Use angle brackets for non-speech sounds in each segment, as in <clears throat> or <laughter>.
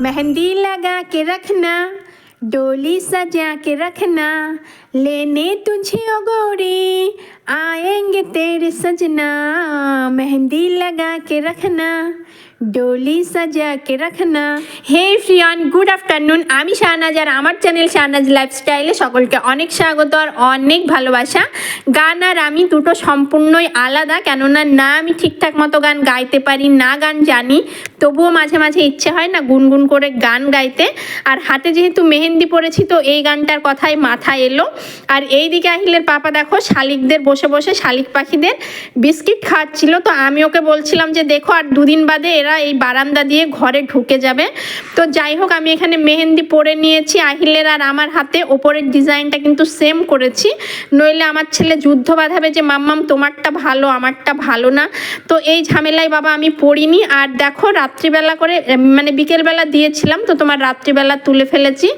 मेहंदी लगा के रखना, डोली सजा के रखना, लेने तुझे ओ गोरी, आएँगे तेरे सजना। मेहंदी लगा के रखना ডোলি সাজাকে রাখনা? হে ফ্রিয়ান গুড আফটারনুন আমি শাহনাজ আর আমার চ্যানেল শাহনাজ লাইফস্টাইলে সকলকে অনেক স্বাগত আর অনেক ভালোবাসা। গান আর আমি দুটো সম্পূর্ণই আলাদা, কেননা না আমি ঠিকঠাক মতো গান গাইতে পারি, না গান জানি। তবুও মাঝে মাঝে ইচ্ছে হয় না গুনগুন করে গান গাইতে। আর হাতে যেহেতু মেহেন্দি পরেছি, তো এই গানটার কথাই মাথায় এলো। আর এই দিকে আহিলের পাপা দেখো, শালিকদের বসে বসে শালিক পাখিদের বিস্কিট খাওয়াচ্ছিল। তো আমি ওকে বলছিলাম যে, দেখো, আর দুদিন বাদে এরা এই বারান্দা দিয়ে ঘরে ঢুকে যাবে। তো যাই হোক, আমি এখানে মেহেন্দি পরে নিয়েছি, আহিলের আর আমার হাতে। ওপরের ডিজাইনটা কিন্তু সেম করেছি। নইলে আমার ছেলে যুদ্ধ বাঁধাবে যে, মাম্মাম, তোমারটা ভালো, আমারটা ভালো না। তো এই ঝামেলায় বাবা আমি পড়িনি। আর দেখো, রাত্রিবেলা করে মানে বিকেলবেলা দিয়েছিলাম, তো তোমার রাত্রিবেলা তুলে ফেলেছি।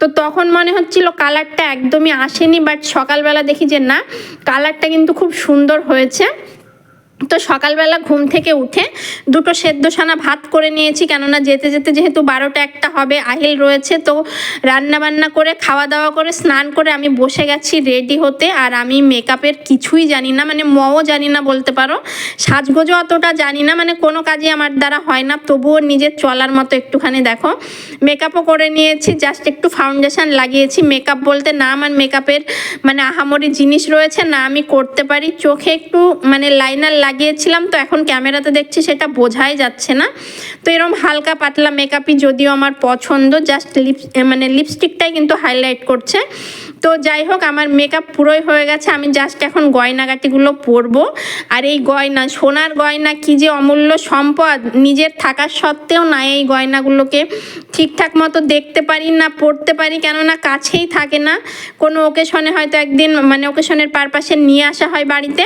তো তখন মনে হচ্ছিল কালারটা একদমই আসেনি বাট সকালবেলা দেখি যে না, কালারটা কিন্তু খুব সুন্দর হয়েছে। তো সকালবেলা ঘুম থেকে উঠে দুটো সেদ্ধসানা ভাত করে নিয়েছি, কেননা যেতে যেতে যেহেতু বারোটা একটা হবে, আহিল রয়েছে, তো রান্না বান্না করে খাওয়া দাওয়া করে, স্নান করে আমি বসে গেছি রেডি হতে, আর আমি মেকআপের কিছুই জানি না মানে মও জানি না বলতে পারো, সাজগোজও অতটা জানি না মানে কোনো কাজই আমার দ্বারা হয় না, তবুও নিজের চলার মতো একটুখানি দেখো মেকআপও করে নিয়েছি জাস্ট একটু ফাউন্ডেশন লাগিয়েছি মেকআপ বলতে না আমার মেকআপের মানে আহামরি জিনিস রয়েছে, না আমি করতে পারি, চোখে একটু মানে লাইনার লাগিয়েছিলাম, তো এখন ক্যামেরাতে দেখছি সেটা বোঝাই যাচ্ছে না। তো এরকম হালকা পাতলা মেকআপই যদিও আমার পছন্দ জাস্ট লিপ মানে লিপস্টিকটাই কিন্তু হাইলাইট করছে। তো যাই হোক, আমার মেকআপ পুরোই হয়ে গেছে। আমি জাস্ট এখন গয়নাগাটিগুলো পরবো। আর এই গয়না, সোনার গয়না কি যে অমূল্য সম্পদ! নিজের থাকার সত্ত্বেও না এই গয়নাগুলোকে ঠিকঠাক মতো দেখতে পারি না পড়তে পারি, কেননা কাছেই থাকে না। কোনো ওকেশনে হয়তো একদিন মানে ওকেশনের পারপাসে নিয়ে আসা হয় বাড়িতে।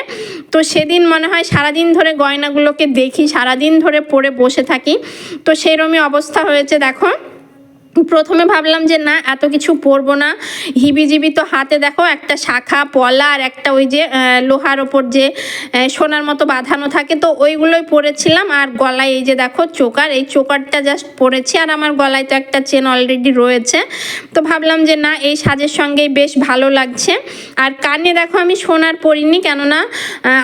তো সেদিন মনে হয় সারাদিন ধরে গয়নাগুলোকে দেখি, সারাদিন ধরে পরে বসে থাকি। তো সেরমই অবস্থা হয়েছে, দেখো। প্রথমে ভাবলাম যে না, এত কিছু পরবো না। হিবিজিবি তো হাতে দেখো, একটা শাখা, পলা আর একটা ওই যে লোহার ওপর যে সোনার মতো বাঁধানো থাকে, তো ওইগুলোই পরেছিলাম। আর গলায় এই যে দেখো চোকার, এই চোকারটা জাস্ট পরেছি, আর আমার গলায় তো একটা চেন অলরেডি রয়েছে। তো ভাবলাম যে না, এই সাজের সঙ্গেই বেশ ভালো লাগছে। আর কানে দেখো আমি সোনার পরিনি, কেননা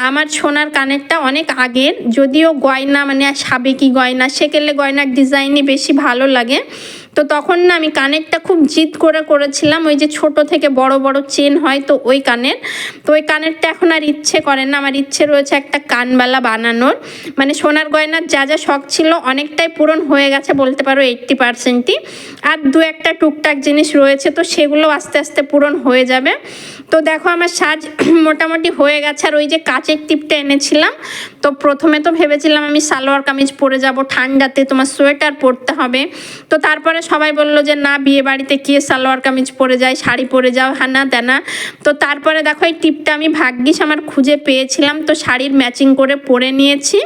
আমার সোনার কানেরটা অনেক আগের, যদিও গয়না মানে সাবেকি গয়না, সেকেলে গয়নার ডিজাইনই বেশি ভালো লাগে। তো তখন না আমি কানেরটা খুব জিদ করে করেছিলাম, ওই যে ছোট থেকে বড় বড় চেন হয় তো ওই কানের। তো ওই কানেরটা এখন আর ইচ্ছে করে না, আমার ইচ্ছে রয়েছে একটা কানবালা বানানোর। মানে সোনার গয়নার যা যা শখ ছিল অনেকটাই পূরণ হয়ে গেছে বলতে পারো এইট্টি পার্সেন্টই। আর দু একটা টুকটাক জিনিস রয়েছে তো সেগুলো আস্তে আস্তে পূরণ হয়ে যাবে। তো দেখো আমার সাজ <clears throat> মোটামুটি হয়ে গেছে, আর ওই যে কাচের টিপটা এনেছিলাম। তো প্রথমে তো ভেবেছিলাম আমি সালোয়ার কামিজ পরে যাব, ঠান্ডাতে তোমার সোয়েটার পরতে হবে। তো তারপরে সবাই বলল যে, না, বিয়ে বাড়িতে কে সালোয়ার কামিজ পরে যায় শাড়ি পরে যাও, হানা তেনা তো তারপরে দেখো, এই টিপটা আমি ভাগ্যিস আমার খুঁজে পেয়েছিলাম। তো শাড়ির ম্যাচিং করে পরে নিয়েছি।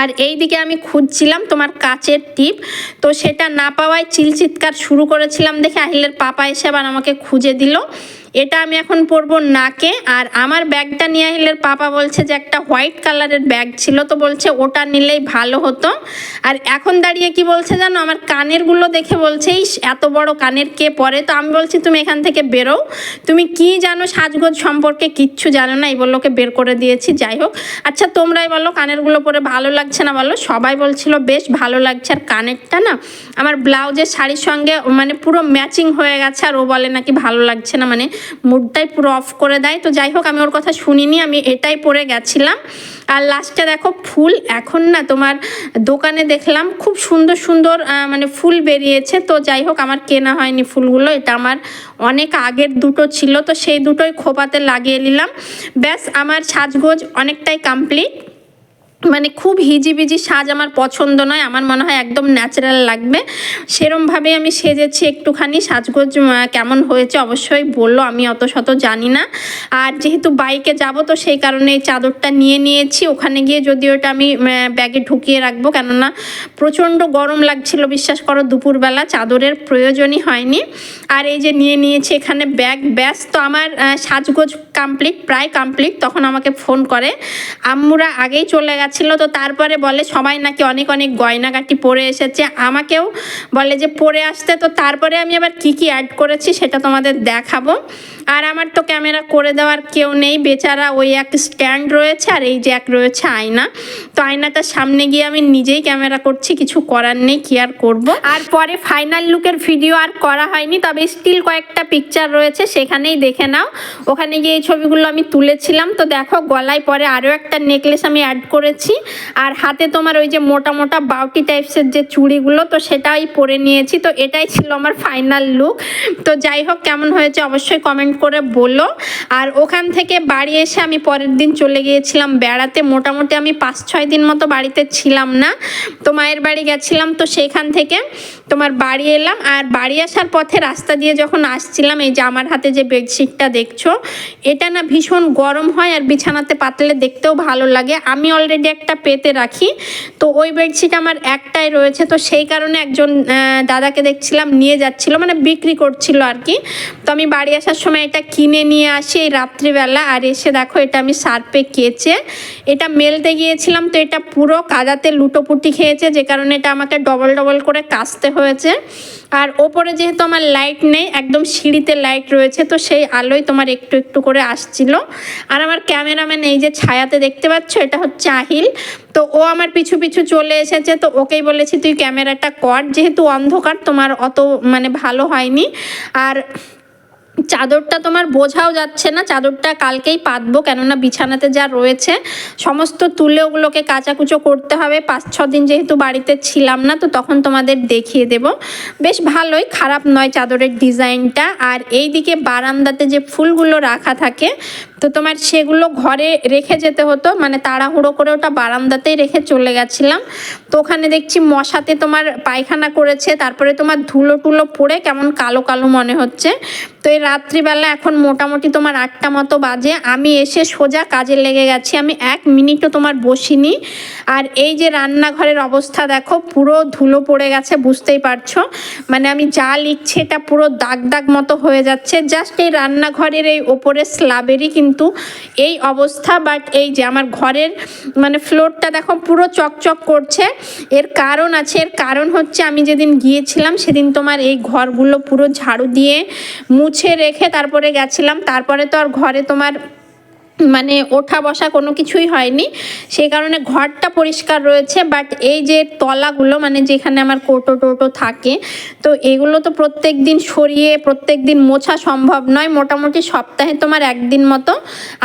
আর এই দিকে আমি খুঁজছিলাম তোমার কাচের টিপ। তো সেটা না পাওয়ায় চিলচিৎকার শুরু করেছিলাম দেখে আহিলের পাপা এসে আবার আমাকে খুঁজে দিল। এটা আমি এখন পরবো নাকে, আর আমার ব্যাগটা নিয়ে আহিলের পাপা বলছে যে একটা হোয়াইট কালারের ব্যাগ ছিল, তো বলছে ওটা নিলেই ভালো হতো। আর এখন দাঁড়িয়ে কি বলছে জানো? আমার কানেরগুলো দেখে বলছে এত বড় কানের কে পরে? তো আমি বলছি, তুমি এখান থেকে বেরো তুমি কি জানো সাজগোজ সম্পর্কে কিচ্ছু জানো না, এই বলল ওকে বের করে দিয়েছি, যাই হোক। আচ্ছা তোমরাই বলো কানেরগুলো পরে ভালো লাগছে না বলো? সবাই বলছিল, বেশ, ভালো লাগছে। আর কানেরটা না, আমার ব্লাউজের শাড়ির সঙ্গে মানে পুরো ম্যাচিং হয়ে গেছে, আর ও বলে নাকি ভালো লাগছে না মানে মুডটাই পুরো অফ করে দেয়। তো যাই হোক, আমি ওর কথা শুনিনি, আমি এটাই পরে গেছিলাম। আর লাস্টে দেখো, ফুল এখন না তোমার দোকানে দেখলাম, খুব সুন্দর সুন্দর মানে ফুল বেরিয়েছে। তো যাই হোক, আমার কেনা হয়নি ফুলগুলো, এটা আমার অনেক আগের দুটো ছিল, তো সেই দুটোই খোপাতে লাগিয়ে নিলাম। ব্যাস, আমার সাজগোজ অনেকটাই কমপ্লিট মানে খুব হিজিবিজি সাজ আমার পছন্দ নয়। আমার মনে হয় একদম ন্যাচারাল লাগবে। সেরমভাবে আমি সেজেছি একটুখানি, সাজগোজ কেমন হয়েছে অবশ্যই বলল, আমি অত শত জানি না। আর যেহেতু বাইকে যাব, তো সেই কারণে এই চাদরটা নিয়ে নিয়েছি। ওখানে গিয়ে যদি ওটা আমি ব্যাগে ঢুকিয়ে রাখব, কেননা প্রচণ্ড গরম লাগছিল, বিশ্বাস করো দুপুরবেলা, চাদরের প্রয়োজনই হয়নি। আর এই যে নিয়ে নিয়েছি এখানে ব্যাগ, ব্যাস, তো আমার সাজগোজ কমপ্লিট প্রায় কমপ্লিট তখন আমাকে ফোন করে। আম্মুরা আগেই চলে গেছিল তো তারপরে বলে, সবাই নাকি অনেক অনেক গয়নাগাটি পরে এসেছে। আমাকেও বলে যে, পরে আসতে। তো তারপরে আমি আবার কি কি অ্যাড করেছি সেটা তোমাদের দেখাবো। আর আমার তো ক্যামেরা করে দেওয়ার কেউ নেই। বেচারা ওই এক স্ট্যান্ড রয়েছে আর এই যে এক রয়েছে আয়না। তো আয়নাটার সামনে গিয়ে আমি নিজেই ক্যামেরা করছি, কিছু করার নেই, কি আর করব? আর পরে ফাইনাল লুকের ভিডিও আর করা হয়নি, তবে স্টিল কয়েকটা পিকচার রয়েছে, সেখানেই দেখে নাও। ওখানে গিয়ে এই ছবিগুলো আমি তুলেছিলাম। তো দেখো, গলায় পরে আরও একটা নেকলেস আমি অ্যাড করেছি। আর হাতে তোমার ওই যে মোটা মোটা বাউটি টাইপসের যে চুড়িগুলো, তো সেটাই পরে নিয়েছি। তো এটাই ছিল আমার ফাইনাল লুক তো যাই হোক, কেমন হয়েছে অবশ্যই কমেন্ট করে বলো। আর ওখান থেকে বাড়ি এসে আমি পরের দিন চলে গিয়েছিলাম বেড়াতে। মোটামুটি আমি পাঁচ, ছয় দিন মতো বাড়িতে ছিলাম না। তো মায়ের বাড়ি গেছিলাম, তো সেখান থেকে তোমার বাড়ি এলাম। আর বাড়ি আসার পথে রাস্তা দিয়ে যখন আসছিলাম, এই যে আমার হাতে যে বেডশিটটা দেখছ, এটা না ভীষণ গরম হয় আর বিছানাতে পাতলে দেখতেও ভালো লাগে। আমি অলরেডি একটা পেতে রাখি। তো ওই বেডশিট আমার একটাই রয়েছে। তো সেই কারণে একজন দাদাকে দেখছিলাম নিয়ে যাচ্ছিল মানে বিক্রি করছিল আর কি তো আমি বাড়ি আসার সময় এটা কিনে নিয়ে আসি এই রাত্রিবেলা। আর এসে দেখো, এটা আমি সার্পে কেচে, এটা মেলতে গিয়েছিলাম। তো এটা পুরো কাদাতে লুটোপুটি খেয়েছে, যে কারণে এটা আমাকে ডবল ডবল করে কাচতে হয়েছে। আর ওপরে যেহেতু আমার লাইট নেই, একদম সিঁড়িতে লাইট রয়েছে, তো সেই আলোই তোমার একটু একটু করে আসছিল। আর আমার ক্যামেরাম্যান এই যে ছায়াতে দেখতে পাচ্ছ, এটা হচ্ছে আহিল। তো ও আমার পিছু পিছু চলে এসেছে, তো ওকেই বলেছি তুই ক্যামেরাটা কর। যেহেতু অন্ধকার, তোমার অত মানে ভালো হয়নি। আর চাদরটা তোমার বোঝাও যাচ্ছে না, চাদরটা কালকেই পাতবো কেননা বিছানাতে যা রয়েছে। সমস্ত তুলে ওগুলোকে কাচাকুচো করতে হবে, পাঁচ ছ দিন যেহেতু বাড়িতে ছিলাম না, তো তখন তোমাদের দেখিয়ে দেব। বেশ ভালোই, খারাপ নয় চাদরের ডিজাইনটা। আর এই দিকে বারান্দাতে যে ফুলগুলো রাখা থাকে তো তোমার সেগুলো ঘরে রেখে যেতে হতো মানে তাড়াহুড়ো করে ওটা বারান্দাতেই রেখে চলে গেছিলাম। তো ওখানে দেখছি মশাতে তোমার পায়খানা করেছে, তারপরে তোমার ধুলো টুলো পড়ে কেমন কালো কালো মনে হচ্ছে। তো এই রাত্রিবেলা এখন মোটামুটি তোমার আটটা মতো বাজে, আমি এসে সোজা কাজে লেগে গেছি, আমি এক মিনিটও তোমার বসিনি। আর এই যে রান্নাঘরের অবস্থা দেখো, পুরো ধুলো পড়ে গেছে, বুঝতেই পারছ। মানে আমি যা লিখছি এটা পুরো দাগ দাগ মতো হয়ে যাচ্ছে, জাস্ট এই রান্নাঘরের এই ওপরের স্ল্যাবেরই কিন্তু এই অবস্থা বাট এই যে আমার ঘরের মানে ফ্লোরটা দেখো পুরো চকচক করছে। এর কারণ আছে, এর কারণ হচ্ছে আমি যেদিন গিয়েছিলাম সেদিন তোমার এই ঘরগুলো পুরো ঝাড়ু দিয়ে মুছে রেখে তারপরে গেছিলাম। তারপরে তো আর ঘরে তোমার মানে ওঠা বসা কোনো কিছুই হয়নি। সেই কারণে ঘরটা পরিষ্কার রয়েছে বাট এই যে তলাগুলো মানে যেখানে আমার কোটো টোটো থাকে, তো এগুলো তো প্রত্যেক দিন সরিয়ে, প্রত্যেক দিন মোছা সম্ভব নয়। মোটামুটি সপ্তাহে তোমার একদিন মতো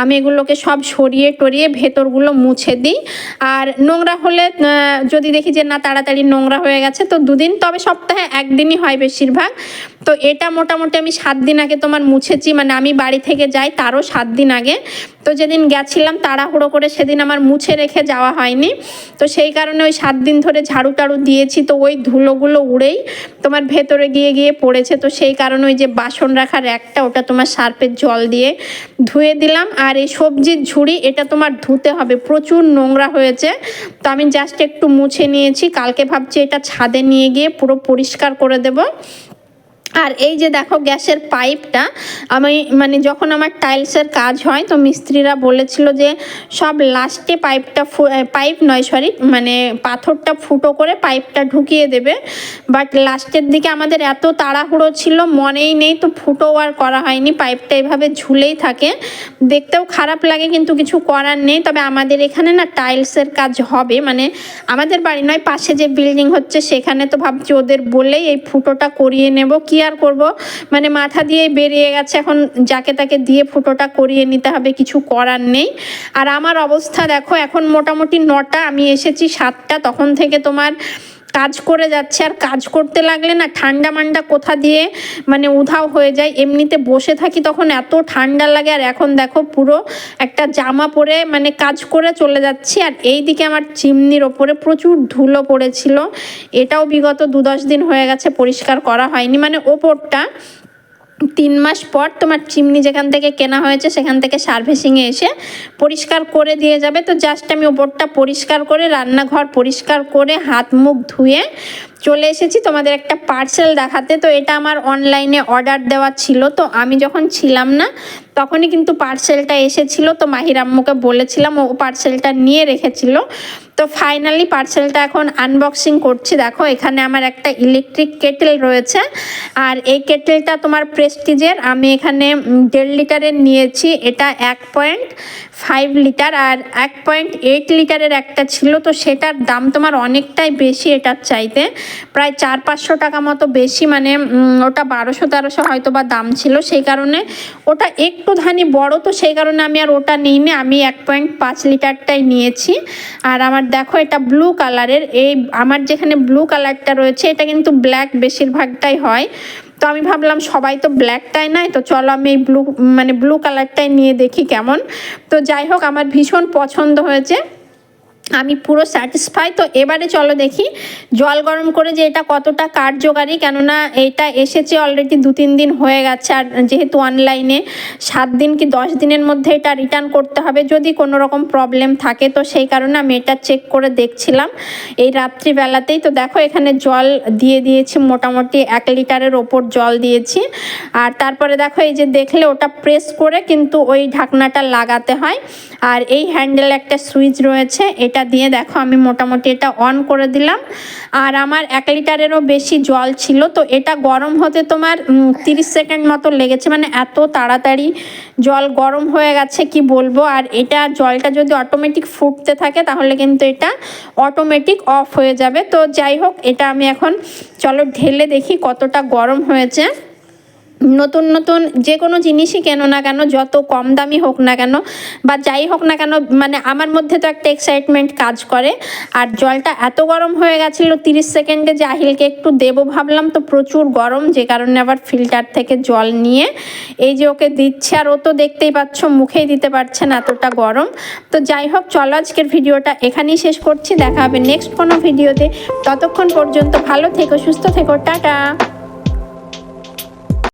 আমি এগুলোকে সব সরিয়ে টরিয়ে ভেতরগুলো মুছে দিই। আর নোংরা হলে যদি দেখি যে না, তাড়াতাড়ি নোংরা হয়ে গেছে, তো দুদিন, তবে সপ্তাহে একদিনই হয় বেশিরভাগ। তো এটা মোটামুটি আমি সাত দিন আগে তোমার মুছেছি মানে আমি বাড়ি থেকে যাই তারও সাত দিন আগে। তো যেদিন গেছিলাম তাড়াহুড়ো করে সেদিন আমার মুছে রেখে যাওয়া হয়নি। তো সেই কারণে ওই সাত দিন ধরে ঝাড়ু টাড়ু দিয়েছি, তো ওই ধুলোগুলো উড়েই তোমার ভেতরে গিয়ে গিয়ে পড়েছে। তো সেই কারণে ওই যে বাসন রাখার একটা, ওটা তোমার সার্পের জল দিয়ে ধুয়ে দিলাম। আর এই সবজির ঝুড়ি, এটা তোমার ধুতে হবে। প্রচুর নোংরা হয়েছে। তো আমি জাস্ট একটু মুছে নিয়েছি। কালকে ভাবছি এটা ছাদে নিয়ে গিয়ে পুরো পরিষ্কার করে দেবো। আর এই যে দেখো গ্যাসের পাইপটা, আমি মানে যখন আমার টাইলসের কাজ হয়, তো মিস্ত্রিরা বলেছিল যে সব লাস্টে পাইপটা পাইপ নয়, সরি মানে পাথরটা ফুটো করে পাইপটা ঢুকিয়ে দেবে। বাট লাস্টের দিকে আমাদের এত তাড়াহুড়ো ছিল, মনেই নেই তো ফুটো আর করা হয়নি, পাইপটা এভাবে ঝুলেই থাকে। দেখতেও খারাপ লাগে, কিন্তু কিছু করার নেই। তবে আমাদের এখানে না টাইলসের কাজ হবে মানে আমাদের বাড়ি নয়, পাশে যে বিল্ডিং হচ্ছে, সেখানে তো ভাবছি ওদের বলেই এই ফুটোটা করিয়ে নেব। কি আর করব। মানে মাথা দিয়ে বেরিয়ে গেছে। এখন যাকে তাকে দিয়ে ফুটোটা করিয়ে নিতে হবে, কিছু করার নেই। আর আমার অবস্থা দেখো, এখন মোটামুটি নটা, আমি এসেছি সাতটা, তখন থেকে তোমার কাজ করে যাচ্ছে আর কাজ করতে লাগলে না ঠান্ডা মান্ডা কোথা দিয়ে মানে উধাও হয়ে যায়। এমনিতে বসে থাকি তখন এত ঠান্ডা লাগে আর এখন দেখো পুরো একটা জামা পরে মানে কাজ করে চলে যাচ্ছি আর এই দিকে আমার চিমনির ওপরে প্রচুর ধুলো পড়েছিল। এটাও বিগত দু দশ দিন হয়ে গেছে পরিষ্কার করা হয়নি। মানে ওপরটা তিন মাস পর তোমার চিমনি যেখান থেকে কেনা হয়েছে, সেখান থেকে সার্ভিসিংয়ে এসে পরিষ্কার করে দিয়ে যাবে। তো জাস্ট আমি ওপরটা পরিষ্কার করে, রান্নাঘর পরিষ্কার করে, হাত মুখ ধুয়ে চলে এসেছি তোমাদের একটা পার্সেল দেখাতে। তো এটা আমার অনলাইনে অর্ডার দেওয়া ছিল। তো আমি যখন ছিলাম না তখনই কিন্তু পার্সেলটা এসেছিল। তো মাহির আম্মুকে বলেছিলাম, ও পার্সেলটা নিয়ে রেখেছিল। তো ফাইনালি পার্সেলটা এখন আনবক্সিং করছি। দেখো, এখানে আমার একটা ইলেকট্রিক কেটেল রয়েছে। আর এই কেটেলটা তোমার প্রেস্টিজের আমি এখানে দেড় লিটারের নিয়েছি। এটা এক পয়েন্ট ফাইভ লিটার আর এক পয়েন্ট এইট লিটারের একটা ছিল। তো সেটার দাম তোমার অনেকটাই বেশি এটার চাইতে। প্রায় চার পাঁচশো টাকা মতো বেশি। মানে ওটা বারোশো তেরোশো হয়তো বা দাম ছিল। সেই কারণে ওটা একটু ধানি বড় তো সেই কারণে আমি আর ওটা নিইনি। আমি এক পয়েন্ট পাঁচ লিটারটাই নিয়েছি। আর আমার দেখো এটা ব্লু কালারের এই আমার যেখানে ব্লু কালারটা রয়েছে, এটা কিন্তু ব্ল্যাক বেশিরভাগটাই হয়। তো আমি ভাবলাম সবাই তো ব্ল্যাকটাই নাই, তো চলো আমি এই ব্লু মানে ব্লু কালারটাই নিয়ে দেখি কেমন। তো যাই হোক, আমার ভীষণ পছন্দ হয়েছে। আমি পুরো স্যাটিসফাই তো এবারে চলো দেখি। জল গরম করে যে এটা কতটা কার্যকারী, কেননা এটা এসেছে অলরেডি দু তিন দিন হয়ে গেছে, আর যেহেতু অনলাইনে সাত দিন কি দশ দিনের মধ্যে এটা রিটার্ন করতে হবে, যদি কোনো রকম প্রবলেম থাকে, তো সেই কারণে আমি এটা চেক করে দেখছিলাম এই রাত্রিবেলাতেই। তো দেখো, এখানে জল দিয়ে দিয়েছি, মোটামুটি এক লিটারের ওপর জল দিয়েছি। আর তারপরে দেখো, এই যে দেখলে ওটা প্রেস করে কিন্তু ওই ঢাকনাটা লাগাতে হয়। আর এই হ্যান্ডেল একটা সুইচ রয়েছে, এটা দিয়ে দেখো আমি মোটামুটি এটা অন করে দিলাম। আর আমার এক লিটারেরও বেশি জল ছিল, তো এটা গরম হতে তোমার তিরিশ সেকেন্ড মতো লেগেছে। মানে এত তাড়াতাড়ি জল গরম হয়ে গেছে, কি বলব? আর এটা জলটা যদি অটোমেটিক ফুটতে থাকে, তাহলে কিন্তু এটা অটোমেটিক অফ হয়ে যাবে। তো যাই হোক, এটা আমি এখন, চলো ঢেলে দেখি কতটা গরম হয়েছে। নতুন নতুন যে কোনো জিনিসই কেন না কেন, যত কম দামি হোক না কেন, বা যাই হোক না কেন মানে আমার মধ্যে তো একটা এক্সাইটমেন্ট কাজ করে। আর জলটা এত গরম হয়ে গেছিল তিরিশ সেকেন্ডে যে আহিলকে একটু দেবো ভাবলাম, তো প্রচুর গরম, যে কারণে আবার ফিল্টার থেকে জল নিয়ে, এই যে ওকে দিচ্ছে, আর ও তো দেখতেই পাচ্ছ মুখেই দিতে পারছে না এতটা গরম। তো যাই হোক, চলো আজকের ভিডিওটা এখানেই শেষ করছি, দেখা হবে নেক্সট কোনো ভিডিওতে। ততক্ষণ পর্যন্ত ভালো থেকো, সুস্থ থেকো, টাটা!